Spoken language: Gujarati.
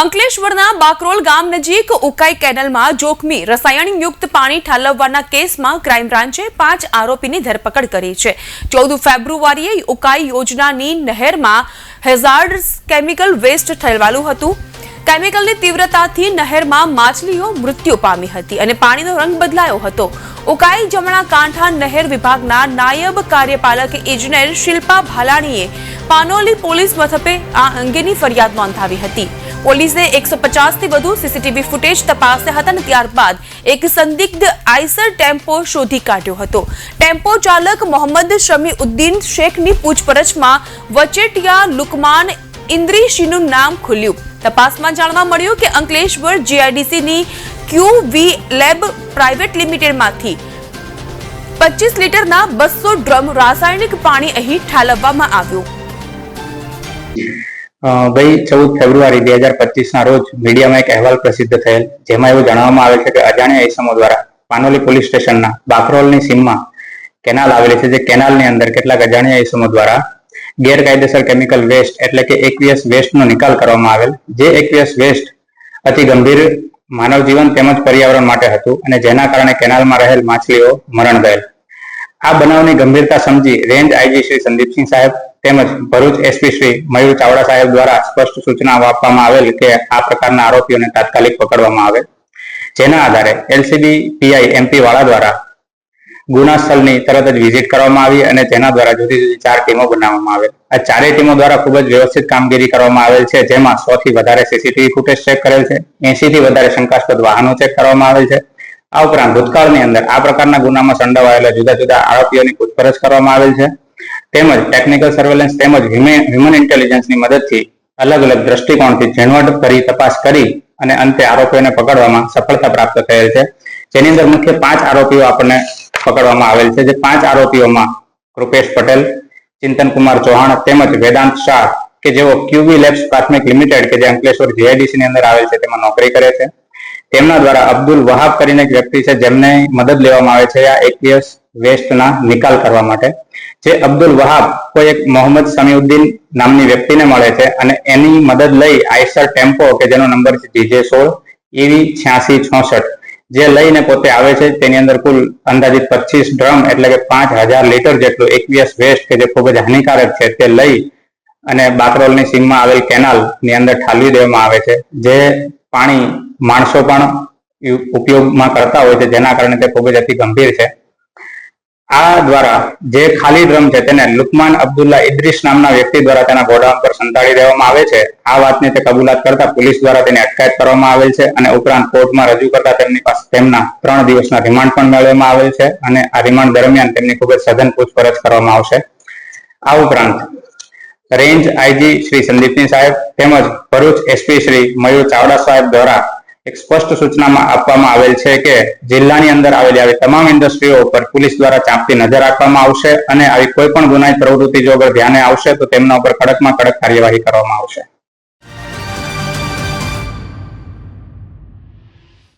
અંકલેશ્વરના બાકરોલ ગામ નજીક ઉકાઈ કેનલમાં જોખમી, રસાયણયુક્ત પાણી ઠાલવવાના કેસમાં ક્રાઇમ બ્રાન્ચે પાંચ આરોપીની ધરપકડ કરી છે. ચૌદ ફેબ્રુઆરીએ ઉકાઈ યોજનાની નહેરમાં હેઝાર્ડ કેમિકલ વેસ્ટ ઠલવાયું હતું. કેમિકલની તીવ્રતાથી નહેરમાં માછલીઓ મૃત્યુ પામી હતી અને પાણીનો રંગ બદલાયો હતો. ઉકાઈ જમણા કાંઠા નહેર વિભાગના નાયબ કાર્યપાલક ઇજનેર શિલ્પા ભાલાણીએ પાનોલી પોલીસ મથકે આ અંગેની ફરિયાદ નોંધાવી હતી. પોલીસે એકસો પચાસથી વધુ સીસીટીવી ફૂટેજ તપાસ્યા હતા અને ત્યારબાદ એક સંદિગ્ધ આઈસર ટેમ્પો શોધી કાઢ્યો હતો. ટેમ્પો ચાલક મોહમ્મદ શમી ઉદ્દીન શેખની પૂછપરછમાં વચેટિયા લુકમાન ઇન્દ્રીશીનું નામ ખુલ્યું. તપાસમાં જાણવા મળ્યું કે અંકલેશ્વર જીઆઈડીસીની ક્યુ વી લેબ પ્રાઇવેટ લિમિટેડમાંથી પચીસ લીટરના બસો ડ્રમ રાસાયણિક પાણી અહીં ઠાલવવામાં આવ્યું. ભાઈ ચૌદ ફેબ્રુઆરી બે હજાર પચીસ ના રોજ મીડિયામાં એક અહેવાલ પ્રસિદ્ધ થયેલ, જેમાં એવું જણાવવામાં આવે છે કે અજાણ્યા ઇસમો દ્વારા પાનોલી પોલીસ સ્ટેશનના બાકરોલની સીમમાં કેનાલ આવેલી છે, જે કેનાલની અંદર કેટલાક અજાણ્યા ઇસમો દ્વારા ગેરકાયદેસર કેમિકલ વેસ્ટ એટલે કે એકવીએસ વેસ્ટનો નિકાલ કરવામાં આવેલ, જે એકવીએસ વેસ્ટ અતિ ગંભીર માનવ જીવન તેમજ પર્યાવરણ માટે હતું અને જેના કારણે કેનાલમાં રહેલ માછલીઓ મરણ ગયેલ. આ બનાવની ગંભીરતા સમજી રેન્જ આઈજી શ્રી સંદીપસિંહ સાહેબ તેમજ ભરૂચ એસપી શ્રી મયુર ચાવડા સાહેબ દ્વારા સ્પષ્ટ સૂચના આપવામાં આવેલ કે આ પ્રકારના આરોપીઓને તાત્કાલિક પકડવામાં આવે. જેના આધારે એલસીબી, પીઆઈ, એમપી વાળા દ્વારા ગુના સ્થળની તરત જ વિઝિટ કરવામાં આવી અને તેના દ્વારા જુદી જુદી ચાર ટીમો બનાવવામાં આવેલ. આ ચારેય ટીમો દ્વારા ખૂબ જ વ્યવસ્થિત કામગીરી કરવામાં આવેલ છે, જેમાં સો થી વધારે સીસીટીવી ફૂટેજ ચેક કરેલ છે એસી થી વધારે શંકાસ્પદ વાહનો ચેક કરવામાં આવેલ છે. આ ઉપરાંત ભૂતકાળની અંદર આ પ્રકારના ગુનામાં સંડોવાયેલા જુદા જુદા આરોપીઓની પૂછપરછ કરવામાં આવેલ છે. તેમજ ટેકનિકલ સર્વેલન્સ તેમજ હ્યુમન ઇન્ટેલિજન્સની મદદથી અલગ અલગ દ્રષ્ટિકોણથી ઝીણવટ ભરી તપાસ કરી અને અંતે આરોપીઓને પકડવામાં સફળતા પ્રાપ્ત થયેલ છે. જેની અંદર મુખ્ય પાંચ આરોપીઓ આપણને પકડવામાં આવેલ છે. જે પાંચ આરોપીઓમાં કૃપેશ પટેલ, ચિંતન કુમાર ચૌહાણ તેમજ વેદાંત શાહ કે જેઓ ક્યુબી લેબ્સ પ્રાથમિક લિમિટેડ કે જે અંકલેશ્વર જીઆઈડીસી ની અંદર આવેલ છે તેમાં નોકરી કરે છે. તેમના દ્વારા અબ્દુલ વહાબ કરીને એક વ્યક્તિ છે જેમને મદદ લેવામાં આવે છે આ એકવીએસ વેસ્ટના નિકાલ કરવા માટે. જે અબ્દુલ વહાબ કોઈ એક મોહમ્મદ સમીઉદ્દીન નામની વ્યક્તિને મળે છે અને એની મદદ લઈ આઈસર ટેમ્પો, કે જેનો નંબર છે જીજે સોળ, ઈવી છ્યાસી છોસઠ, જે લઈને પોતે આવે છે, તેની અંદર કુલ અંદાજિત પચીસ ડ્રમ એટલે કે પાંચ હજાર લીટર જેટલું એકવીસ વેસ્ટ કે જે ખૂબ જ હાનિકારક છે તે લઈ અને બાકરોલની સીમમાં આવેલ કેનાલની અંદર ઠાલવી દેવામાં આવે છે. જે પાણી માણસો પણ ઉપયોગમાં કરતા હોય છે, જેના કારણે તે ખૂબ જ અતિ ગંભીર છે. આ દ્વારા જે ખાલી ડ્રમ છે તેને લુકમાન અબ્દુલ્લા ઇદ્રીસ નામના વ્યક્તિ દ્વારા તેના ગોડાઉન પર સંતાડી દેવામાં આવે છે. આ વાતની તે કબૂલાત કરતા પોલીસ દ્વારા તેની અટકાયત કરવામાં આવેલ છે અને ઉપરાંત કોર્ટમાં રજૂ કરતા તેમની પાસે તેમના ત્રણ દિવસના રિમાન્ડ પણ મેળવવામાં આવેલ છે અને આ રિમાન્ડ દરમિયાન તેમની ખૂબ જ સઘન પૂછપરછ કરવામાં આવશે. આ ઉપરાંત રેન્જ આઈજી શ્રી સંદીપસિંહ સાહેબ તેમજ ભરૂચ એસપી શ્રી મયુર ચાવડા સાહેબ દ્વારા એક સ્પષ્ટ સૂચનામાં આપવામાં આવેલ છે કે જિલ્લાની અંદર આવેલી આવી તમામ ઇન્ડસ્ટ્રીઓ ઉપર પોલીસ દ્વારા ચાંપતી નજર રાખવામાં આવશે અને આવી કોઈ પણ ગુનાહિત પ્રવૃત્તિ જો અગર ધ્યાને આવશે તો તેમના ઉપર કડકમાં કડક કાર્યવાહી કરવામાં આવશે.